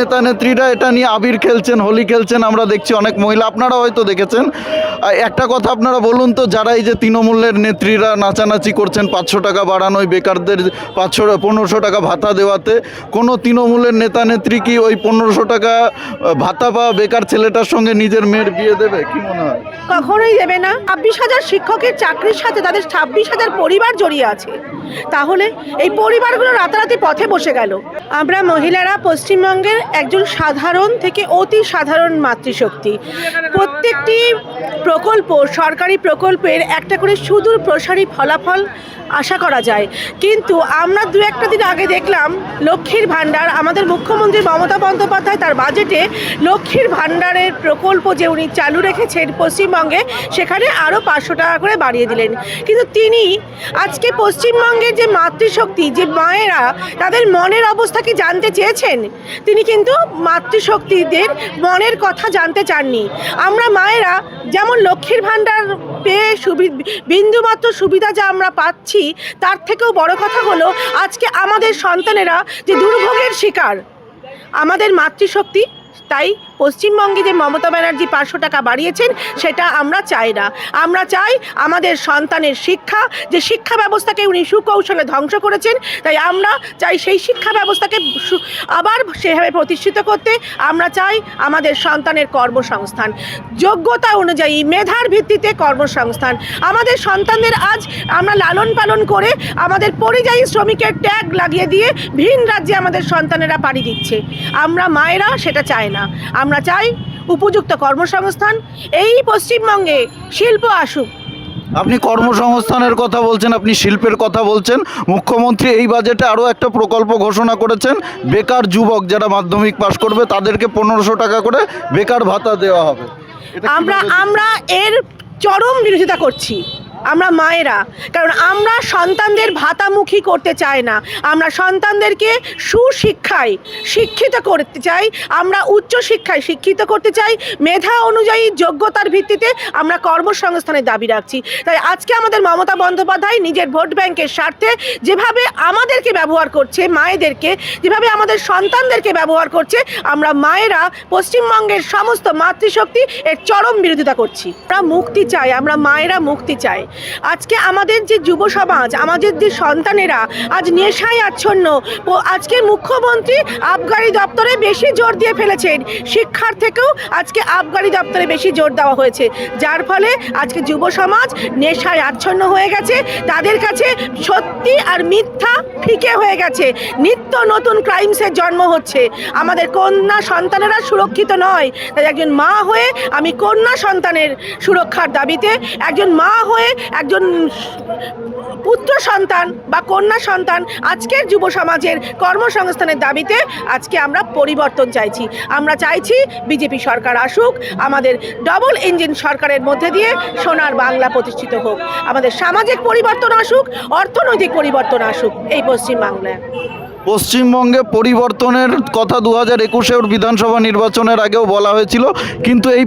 নেতা নেত্রীরা এটা নিয়ে আবির খেলছেন, হোলি খেলছেন, আমরা দেখছি অনেক মহিলা আপনারা হয়তো দেখেছেন। একটা কথা আপনারা বলুন তো, যারা এই যে তৃণমূলের নেত্রীরা নাচানাচি করছেন, পাঁচশো টাকা বাড়ানোয় বেকারদের পাঁচশো, পনেরোশো টাকা ভাতা দেওয়াতে, কোনো তৃণমূলের নেতা নেত্রী কি ওই পনেরোশো টাকা ভাতা পাওয়া বেকার ছেলেটার সঙ্গে নিজের মেয়ের বিয়ে দেবে? কি মনে হয়? কখনোই দেবে না। ছাব্বিশ হাজার শিক্ষকের চাকরির সাথে তাদের ছাব্বিশ হাজার পরিবার জড়িয়ে আছে। তাহলে এই পরিবারগুলো রাতারাতি পথে বসে গেল। আমরা মহিলারা পশ্চিমবঙ্গের একজন সাধারণ থেকে অতি সাধারণ মাতৃশক্তি। প্রত্যেকটি প্রকল্প, সরকারি প্রকল্পের একটা করে সুদূর প্রসারী ফলাফল আশা করা যায়। কিন্তু আমরা দু একটা দিন আগে দেখলাম, লক্ষ্মীর ভাণ্ডার, আমাদের মুখ্যমন্ত্রী মমতা বন্দ্যোপাধ্যায় তার বাজেটে লক্ষ্মীর ভাণ্ডারের প্রকল্প যে উনি চালু রেখেছেন পশ্চিমবঙ্গে, সেখানে আরও পাঁচশো টাকা করে বাড়িয়ে দিলেন। কিন্তু তিনি আজকে পশ্চিমবঙ্গের যে মাতৃশক্তি, যে মায়েরা, তাদের মনের অবস্থা কি জানতে চেয়েছেন? তিনি কিন্তু মাতৃশক্তিদের মনের কথা জানতে চাননি। আমরা মায়েরা যেমন লক্ষ্মীর ভাণ্ডার পেয়ে সুবি, বিন্দুমাত্র সুবিধা যা আমরা পাচ্ছি, তার থেকেও বড় কথা হলো আজকে আমাদের সন্তানেরা যে দুর্ভোগের শিকার। আমাদের মাতৃশক্তি তাই পশ্চিমবঙ্গে যে মমতা ব্যানার্জি পাঁচশো টাকা বাড়িয়েছেন, সেটা আমরা চাই না। আমরা চাই আমাদের সন্তানের শিক্ষা, যে শিক্ষা ব্যবস্থাকে উনি সুকৌশলে ধ্বংস করেছেন, তাই আমরা চাই সেই শিক্ষা ব্যবস্থাকে আবার সেভাবে প্রতিষ্ঠিত করতে, আমরা চাই আমাদের সন্তানের কর্মসংস্থান। যোগ্যতা অনুযায়ী, মেধার ভিত্তিতে কর্মসংস্থান। আমাদের সন্তানদের আজ আমরা লালন পালন করে আমাদের পরিযায়ী শ্রমিকের ট্যাগ লাগিয়ে দিয়ে ভিন রাজ্যে আমাদের সন্তানেরা পাড়ি দিচ্ছে। আমরা মায়েরা সেটা চাই না। আমরা চাই উপযুক্ত কর্মসংস্থান এই পশ্চিমবঙ্গে শিল্প আসুক। আপনি কর্মসংস্থানের কথা বলছেন আপনি শিল্পের কথা বলছেন। মুখ্যমন্ত্রী এই বাজেটে আরও একটা প্রকল্প ঘোষণা করেছেন বেকার যুবক যারা মাধ্যমিক পাশ করবে তাদেরকে পনেরোশো টাকা করে বেকার ভাতা দেওয়া হবে। আমরা আমরা এর চরম বিরোধিতা করছি। আমরা মায়েরা। কারণ আমরা সন্তানদের ভাতামুখী করতে চাই না। আমরা সন্তানদেরকে সুশিক্ষায় শিক্ষিত করতে চাই। আমরা উচ্চ শিক্ষায় শিক্ষিত করতে চাই। মেধা অনুযায়ী যোগ্যতার ভিত্তিতে আমরা কর্মসংস্থানের দাবি রাখছি। তাই আজকে আমাদের মমতা বন্দ্যোপাধ্যায় নিজের ভোট ব্যাংকের স্বার্থে যেভাবে আমাদেরকে ব্যবহার করছে, মায়েদেরকে, যেভাবে আমাদের সন্তানদেরকে ব্যবহার করছে, আমরা মায়েরা পশ্চিমবঙ্গের সমস্ত মাতৃশক্তি এর চরম বিরোধিতা করছি। আমরা মুক্তি চাই, আমরা মায়েরা মুক্তি চাই। আজকে আমাদের যে যুব সমাজ, আমাদের যে সন্তানেরা আজ নেশায় আচ্ছন্ন। আজকের মুখ্যমন্ত্রী আবগারি দপ্তরে বেশি জোর দিয়ে ফেলেছেন। শিক্ষার থেকেও আজকে আবগারি দপ্তরে বেশি জোর দেওয়া হয়েছে। যার ফলে আজকে যুব সমাজ নেশায় আচ্ছন্ন হয়ে গেছে। তাদের কাছে সত্যি আর মিথ্যা ফিকে হয়ে গেছে। নিত্য নতুন ক্রাইমসের জন্ম হচ্ছে। আমাদের কন্যা সন্তানেরা সুরক্ষিত নয়। তাই একজন মা হয়ে আমি কন্যা সন্তানের সুরক্ষার দাবিতে একজন মা হয়ে একজন পুত্র সন্তান বা কন্যা সন্তান আজকের যুব সমাজের কর্মসংস্থানের দাবিতে আজকে আমরা পরিবর্তন চাইছি। আমরা চাইছি বিজেপি সরকার আসুক, আমাদের ডবল ইঞ্জিন সরকারের মধ্যে দিয়ে সোনার বাংলা প্রতিষ্ঠিত হোক। আমাদের সামাজিক পরিবর্তন আসুক, অর্থনৈতিক পরিবর্তন আসুক। এই পশ্চিমবাংলায়। পশ্চিমবঙ্গে পরিবর্তনের কথা দু হাজার একুশের বিধানসভা নির্বাচনের আগেও বলা হয়েছিল, কিন্তু এই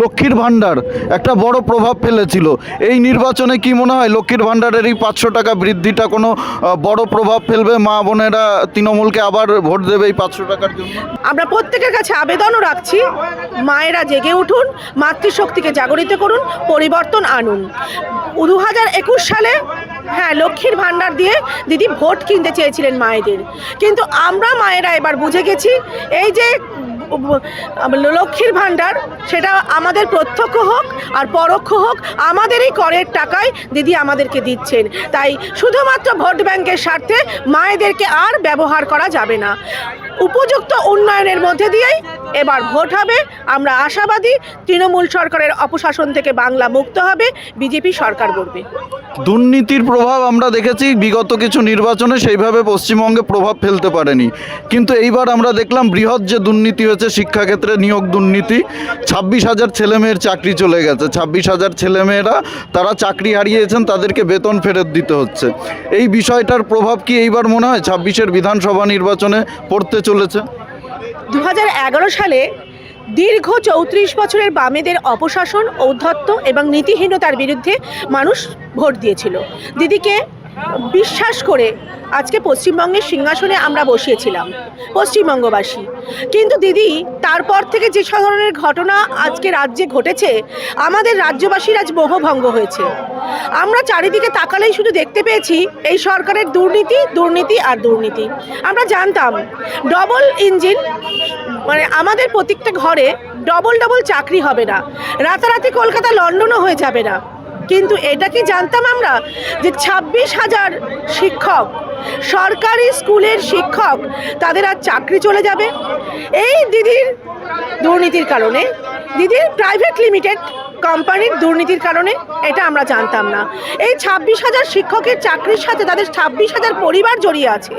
লক্ষ্মীর ভাণ্ডার একটা বড় প্রভাব ফেলেছিল। এই নির্বাচনে কি মনে হয় লক্ষ্মীর ভাণ্ডারের এই পাঁচশো টাকা বৃদ্ধিটা কোনো বড় প্রভাব ফেলবে? মা বোনেরা তৃণমূলকে আবার ভোট দেবে এই পাঁচশো টাকার জন্য? আমরা প্রত্যেকের কাছে আবেদনও রাখছি, মায়েরা জেগে উঠুন, মাতৃশক্তিকে জাগরিত করুন, পরিবর্তন আনুন। দু হাজার একুশ সালে হ্যাঁ লক্ষ্মীর ভাণ্ডার দিয়ে দিদি ভোট কিনতে চেয়েছিলেন মায়েদের। কিন্তু আমরা মায়েরা এবার বুঝে গেছি, এই যে লক্ষ্মীর ভাণ্ডার, সেটা আমাদের প্রত্যক্ষ হোক আর পরোক্ষ হোক, আমাদেরই করের টাকায় দিদি আমাদেরকে দিচ্ছেন। তাই শুধুমাত্র ভোট ব্যাংকের স্বার্থে মায়েদেরকে আর ব্যবহার করা যাবে না। উপযুক্ত উন্নয়নের মধ্যে দিয়েই এবার ভোট হবে। আমরা আশাবাদী, তৃণমূল সরকারের অপশাসন থেকে বাংলা মুক্ত হবে, বিজেপি সরকার গড়বে। দুর্নীতির প্রভাব আমরা দেখেছি, বিগত কিছু নির্বাচনে সেইভাবে পশ্চিমবঙ্গে প্রভাব ফেলতে পারেনি। কিন্তু এইবার আমরা দেখলাম বৃহৎ যে দুর্নীতি হয়েছে শিক্ষাক্ষেত্রে নিয়োগ দুর্নীতি। ছাব্বিশ হাজার ছেলেমেয়ের চাকরি চলে গেছে। ছাব্বিশ হাজার ছেলেমেয়েরা তারা চাকরি হারিয়েছেন, তাদেরকে বেতন ফেরত দিতে হচ্ছে। এই বিষয়টার প্রভাব কি এইবার মনে হয়? ছাব্বিশের বিধানসভা নির্বাচনে পড়তে চলেছে। দু হাজার এগারো সালে দীর্ঘ চৌত্রিশ বছরের বামেদের অপশাসন, ঔদ্ধত্য এবং নীতিহীনতার বিরুদ্ধে মানুষ ভোট দিয়েছিল। দিদিকে বিশ্বাস করে আজকে পশ্চিমবঙ্গের সিংহাসনে আমরা বসিয়েছিলাম, পশ্চিমবঙ্গবাসী। কিন্তু দিদি, তারপর থেকে যে ধরনের ঘটনা আজকে রাজ্যে ঘটেছে, আমাদের রাজ্যবাসীর আজ মোহভঙ্গ হয়েছে। আমরা চারিদিকে তাকালেই শুধু দেখতে পেয়েছি এই সরকারের দুর্নীতি দুর্নীতি আর দুর্নীতি। আমরা জানতাম ডবল ইঞ্জিন মানে আমাদের প্রত্যেকটা ঘরে ডবল ডবল চাকরি হবে না। রাতারাতি কলকাতা লন্ডনও হয়ে যাবে না। কিন্তু এটা কি জানতাম আমরা? যে ছাব্বিশ হাজার শিক্ষক, সরকারি স্কুলের শিক্ষক, তাদের আর চাকরি চলে যাবে। এই দিদির দুর্নীতির কারণে, দিদির প্রাইভেট লিমিটেড কোম্পানির দুর্নীতির কারণে এটা আমরা জানতাম না। এই ছাব্বিশ হাজার শিক্ষকের চাকরির সাথে তাদের ছাব্বিশ হাজার পরিবার জড়িয়ে আছে।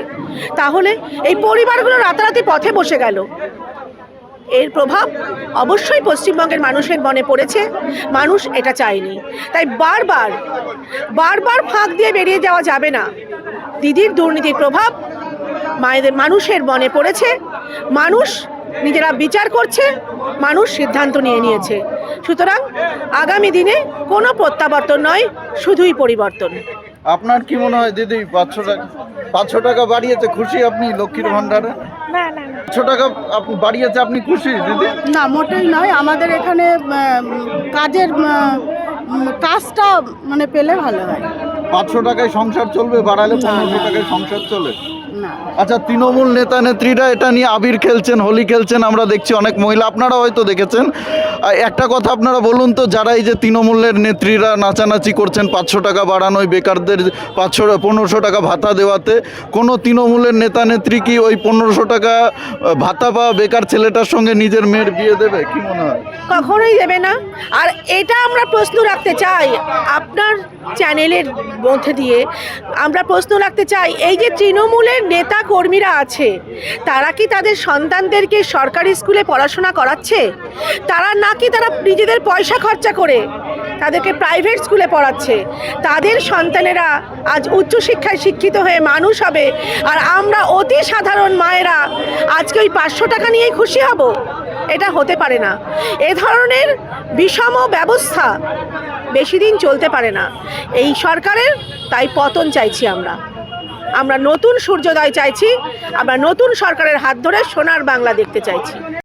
তাহলে এই পরিবারগুলো রাতারাতি পথে বসে গেল। এর প্রভাব অবশ্যই পশ্চিমবঙ্গের মানুষের মনে পড়েছে। মানুষ এটা চায়নি। তাই বারবার বারবার ফাঁক দিয়ে বেরিয়ে যাওয়া যাবে না। দিদির দুর্নীতির প্রভাব মায়েদের মানুষের মনে পড়েছে। মানুষ নিজেরা বিচার করছে মানুষ সিদ্ধান্ত নিয়ে নিয়েছে। সুতরাং আগামী দিনে কোনো প্রত্যাবর্তন নয় শুধুই পরিবর্তন। আপনার কি মনে হয় দিদি পাঁচশো টাকা পাঁচশো টাকা বাড়িয়েছে খুশি আপনি লক্ষ্মীর ভাণ্ডারে? না পাঁচশো টাকা বাড়িয়েছে আপনি খুশি দিদি? না মোটেই নয়। আমাদের এখানে কাজের কাজটা মানে পেলে ভালো হয়। পাঁচশো টাকায় সংসার চলবে বাড়ালে পনেরোশো টাকায় সংসার চলে। আচ্ছা তৃণমূল নেতা নেত্রীরা এটা নিয়ে আবির খেলছেন, হোলি খেলছেন, আমরা দেখছি অনেক মহিলা আপনারা হয়তো দেখেছেন। একটা কথা আপনারা বলুন তো, যারা এই যে তৃণমূলের নেত্রীরা নাচানাচি করছেন, পাঁচশো টাকা বাড়ানোয় বেকারদের পাঁচশো, পনেরোশো টাকা ভাতা দেওয়াতে, কোনো তৃণমূলের নেতা নেত্রী কি ওই পনেরোশো টাকা ভাতা পাওয়া বেকার ছেলেটার সঙ্গে নিজের মেয়ের বিয়ে দেবে? কি মনে হয়? কখনোই দেবে না। আর এটা আমরা প্রশ্ন রাখতে চাই, আপনার চ্যানেলের মধ্যে দিয়ে আমরা প্রশ্ন রাখতে চাই, এই যে তৃণমূলের নেতা কর্মীরা আছে, তারা কি তাদের সন্তানদেরকে সরকারি স্কুলে পড়াশোনা করাচ্ছে? তারা নাকি তারা নিজেদের পয়সা খরচা করে তাদেরকে প্রাইভেট স্কুলে পড়াচ্ছে? তাদের সন্তানেরা আজ উচ্চশিক্ষায় শিক্ষিত হয়ে মানুষ হবে, আর আমরা অতি সাধারণ মায়েরা আজকে ওই পাঁচশো টাকা নিয়েই খুশি হব? এটা হতে পারে না। এ ধরনের বিষম ব্যবস্থা বেশি দিন চলতে পারে না। এই সরকারের, তাই পতন চাইছি আমরা। আমরা নতুন সূর্যোদয় চাইছি, আমরা নতুন সরকারের হাত ধরে সোনার বাংলা দেখতে চাইছি।